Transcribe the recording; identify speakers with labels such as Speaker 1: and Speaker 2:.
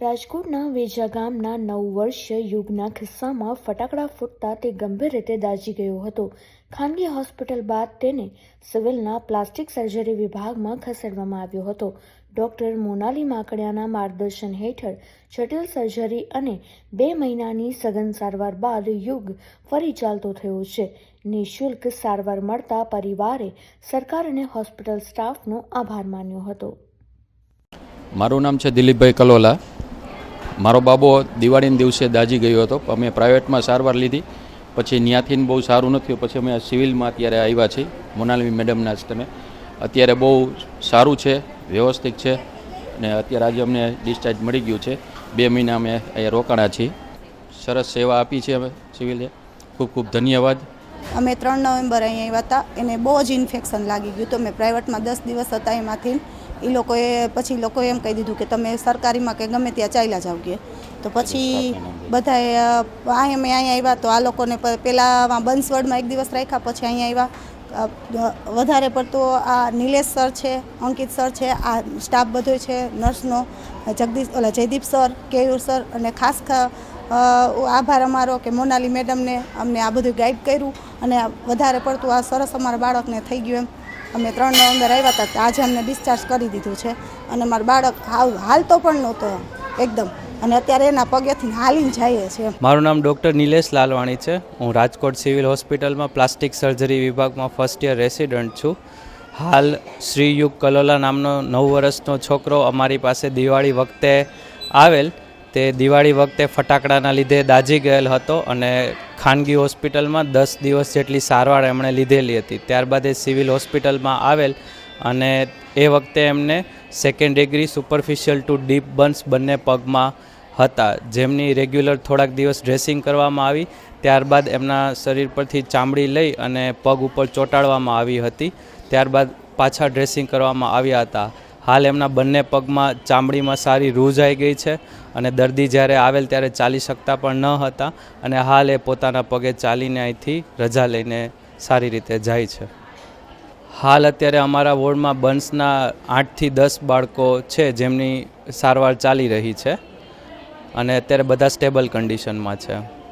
Speaker 1: રાજકોટના વેજા ગામના નવ વર્ષીય યુગના ખિસ્સામાં ફટાકડા ફૂટતા તે ગંભીર રીતે દાઝી ગયો હતો. ખાનગી હોસ્પિટલ બાદ તેને સિવિલના પ્લાસ્ટિક સર્જરી વિભાગમાં ખસેડવામાં આવ્યો હતો. ડોક્ટર મોનાલી માકડિયાના માર્ગદર્શન હેઠળ જટિલ સર્જરી અને બે મહિનાની સઘન સારવાર બાદ યુગ ફરી ચાલતો થયો છે. નિઃશુલ્ક સારવાર મળતા પરિવારે સરકાર અને હોસ્પિટલ સ્ટાફનો આભાર માન્યો હતો.
Speaker 2: મારું નામ છે દિલીપભાઈ કલોલા. મારો બાબો દિવાળીના દિવસે દાજી ગયો હતો. અમે પ્રાઇવેટમાં સારવાર લીધી. પછી ત્યાંથી બહુ સારું નથી પછી અમે સિવિલમાં અત્યારે આવ્યા છીએ. મોનાલમી મેડમના તમે. અત્યારે બહુ સારું છે, વ્યવસ્થિત છે અને અત્યારે આજે અમને ડિસ્ચાર્જ મળી ગયું છે. બે મહિના અમે અહીંયા રોકાણા છીએ. સરસ સેવા આપી છે અમે સિવિલે ખૂબ ખૂબ ધન્યવાદ.
Speaker 3: અમે ત્રણ નવેમ્બર અહીંયા આવ્યા હતા. એને બહુ જ ઇન્ફેક્શન લાગી ગયું તો મેં પ્રાઇવેટમાં દસ દિવસ હતા એમાંથી. એ લોકોએ, પછી લોકોએ એમ કહી દીધું કે તમે સરકારીમાં કે ગમે ત્યાં ચાલ્યા જાવ કે. તો પછી બધાએ આ અમે અહીંયા આવ્યા તો આ લોકોને પહેલાં બંસવડમાં એક દિવસ રાખ્યા, પછી અહીંયા આવ્યા. વધારે પડતો આ નિલેશ સર છે, અંકિત સર છે, આ સ્ટાફ બધો છે નર્સનો જગદીશ, ઓલા જયદીપ સર, કેયુર સર અને ખાસ આભાર અમારો કે મોનાલી મેડમને અમને આ બધું ગાઈડ કર્યું અને વધારે પડતું આ સરસ અમારા બાળકને થઈ ગયું એમ. અમે ત્રણ નવેમ્બર આવ્યા હતા આજે અમને ડિસ્ચાર્જ કરી દીધું છે. અને મારું બાળક હાવ હાલતો પણ નહોતો એકદમ. અને અત્યારે એના પગેથી હાલીને જાય છે
Speaker 4: મારું નામ ડૉક્ટર નિલેશ લાલવાણી છે. હું રાજકોટ સિવિલ હોસ્પિટલમાં પ્લાસ્ટિક સર્જરી વિભાગમાં ફર્સ્ટ યર રેસિડન્ટ છું. હાલ શ્રી યુગ કલોલા નામનો નવ વર્ષનો છોકરો અમારી પાસે દિવાળી વખતે આવેલ તે દિવાળી વખતે ફટાકડાના લીધે દાઝી ગયેલ હતો અને ખાનગી હોસ્પિટલમાં દસ દિવસ જેટલી સારવાર એમણે લીધેલી હતી. ત્યારબાદ એ સિવિલ હોસ્પિટલમાં આવેલ અને એ વખતે એમને second degree superficial to deep burns બંને પગમાં હતા. જેમની રેગ્યુલર થોડાક દિવસ ડ્રેસિંગ કરવામાં આવી, ત્યારબાદ એમના શરીર પરથી ચામડી લઈ અને પગ ઉપર ચોંટાડવામાં આવી હતી. ત્યારબાદ પાછા ડ્રેસિંગ કરવામાં આવ્યા હતા. હાલ એમના બંને પગમાં ચામડીમાં સારી રૂઝ આવી ગઈ છે અને દર્દી જ્યારે આવેલ ત્યારે ચાલી શકતા પણ ન હતા અને હાલ એ પોતાના પગે ચાલીને અહીંથી રજા લઈને સારી રીતે જાય છે. હાલ અત્યારે અમારા વોર્ડમાં બન્સના આઠથી દસ બાળકો છે જેમની સારવાર ચાલી રહી છે અને અત્યારે બધા સ્ટેબલ કન્ડિશનમાં છે.